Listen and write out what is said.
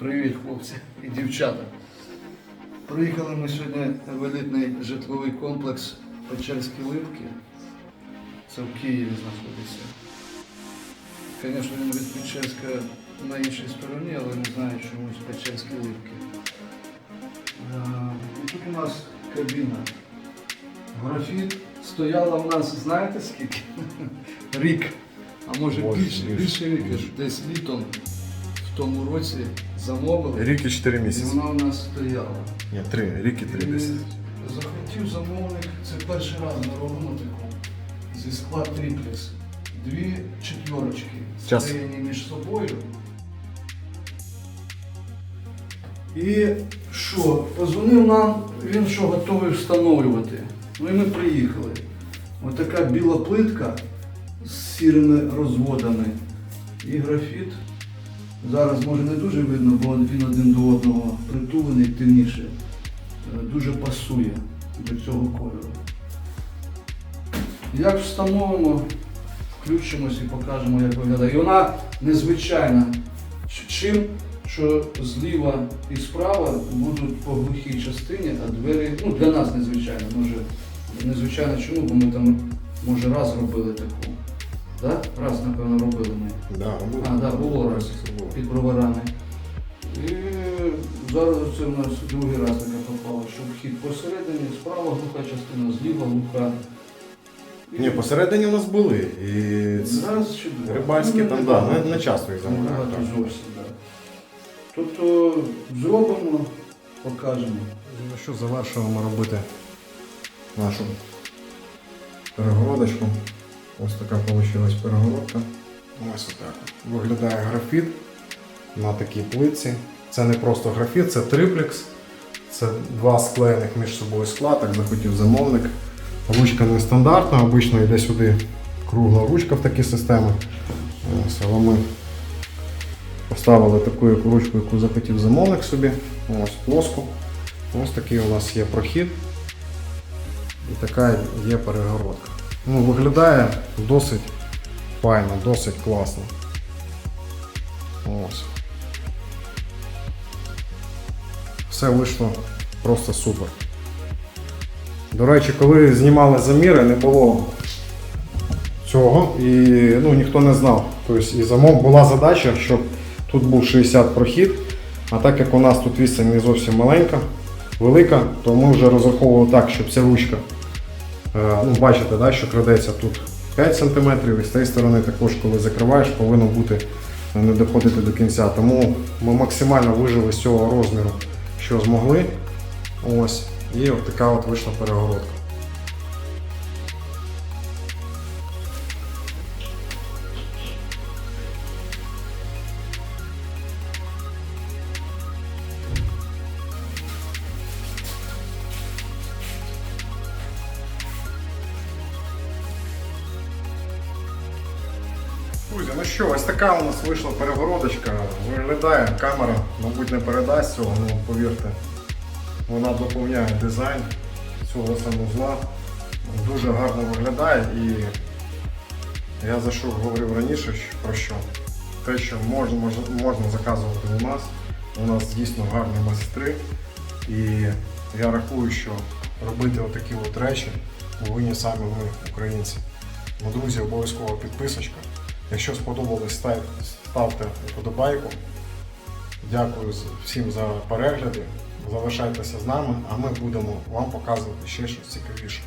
Привіт, хлопці і дівчата. Приїхали ми сьогодні в елітний житловий комплекс Печерські Липки. Це в Києві знаходиться. Звісно, він від Печерська на іншій стороні, але не знаю чомусь Печерські Липки. І тут у нас кабіна. Графіт стояла в нас, знаєте скільки? Рік. А може більше, більше, більше. десь літом тому році замовили. Рік і 4 І місяці. вона у нас стояла. Ні, 3, рік і 3 І десь. Захотів замовник, це перший раз ми робимо. Зі скла триплекс. Дві четверочки Час. склеєні між собою. І що? Позвонив нам, він що готовий встановлювати. Ну і ми приїхали. Ось така біла плитка з сірими розводами і графіт. Зараз може не дуже видно, бо він один до одного притулений темніше. Е, Дуже пасує до цього кольору. Як встановимо, включимось і покажемо, як виглядає. І вона незвичайна. Чим, що зліва і справа будуть по глухій частині, а двері, ну для нас незвичайно, може незвичайно чому, бо ми там може раз робили таку. Да? Раз, напевно, робили ми Да, було. А, да, було раз. Під броварами. І зараз це у нас другий раз таке попало, що вхід посередині, справа глуха частина, зліва глуха. І Ні, посередині у нас були. І Зараз чи два. рибальські Ну, там, да, не, не часто їх Не багато замовляють. так. зовсім, так. Тобто зробимо, покажемо. Ну що, завершуємо робити нашу перегородочку. Ось така вийшла перегородка. Ось отак. Виглядає графіт на такій плитці. Це не просто графіт, це триплекс. Це два склеєних між собою скла, так захотів замовник. Ручка нестандартна, обично йде сюди кругла ручка в такі системи. Ось, але ми поставили таку ручку, яку захотів замовник собі. Ось плоску. Ось такий у нас є прохід. І така є перегородка. Ну, виглядає досить файно, досить класно. Ось. Все вийшло просто супер. До речі, коли знімали заміри, не було цього і ну, ніхто не знав. Тобто і замов була задача, щоб тут був 60 прохід, а так як у нас тут відстань не зовсім маленька, велика, то ми вже розраховували так, щоб ця ручка, ну бачите, да, що крадеться тут 5 см, і з цієї сторони також, коли закриваєш, повинно бути е, не доходити до кінця. Тому ми максимально вижили з цього розміру, що змогли. Ось. І от така от вийшла перегородка. Друзі, ну що, ось така у нас вийшла перегородочка. Виглядає камера, мабуть, не передасть цього, ну повірте. Вона доповняє дизайн цього санузла. Дуже гарно виглядає і я за що говорив раніше, про що? Те, що можна, можна заказувати у нас. У нас дійсно гарні майстри. І я рахую, що робити отакі от речі повинні саме ми, українці. Ну, друзі, обов'язково підписочка. Якщо сподобалось, став- ставте вподобайку. Дякую всім за перегляди. Залишайтеся з нами, а ми будемо вам показувати ще щось цікавіше.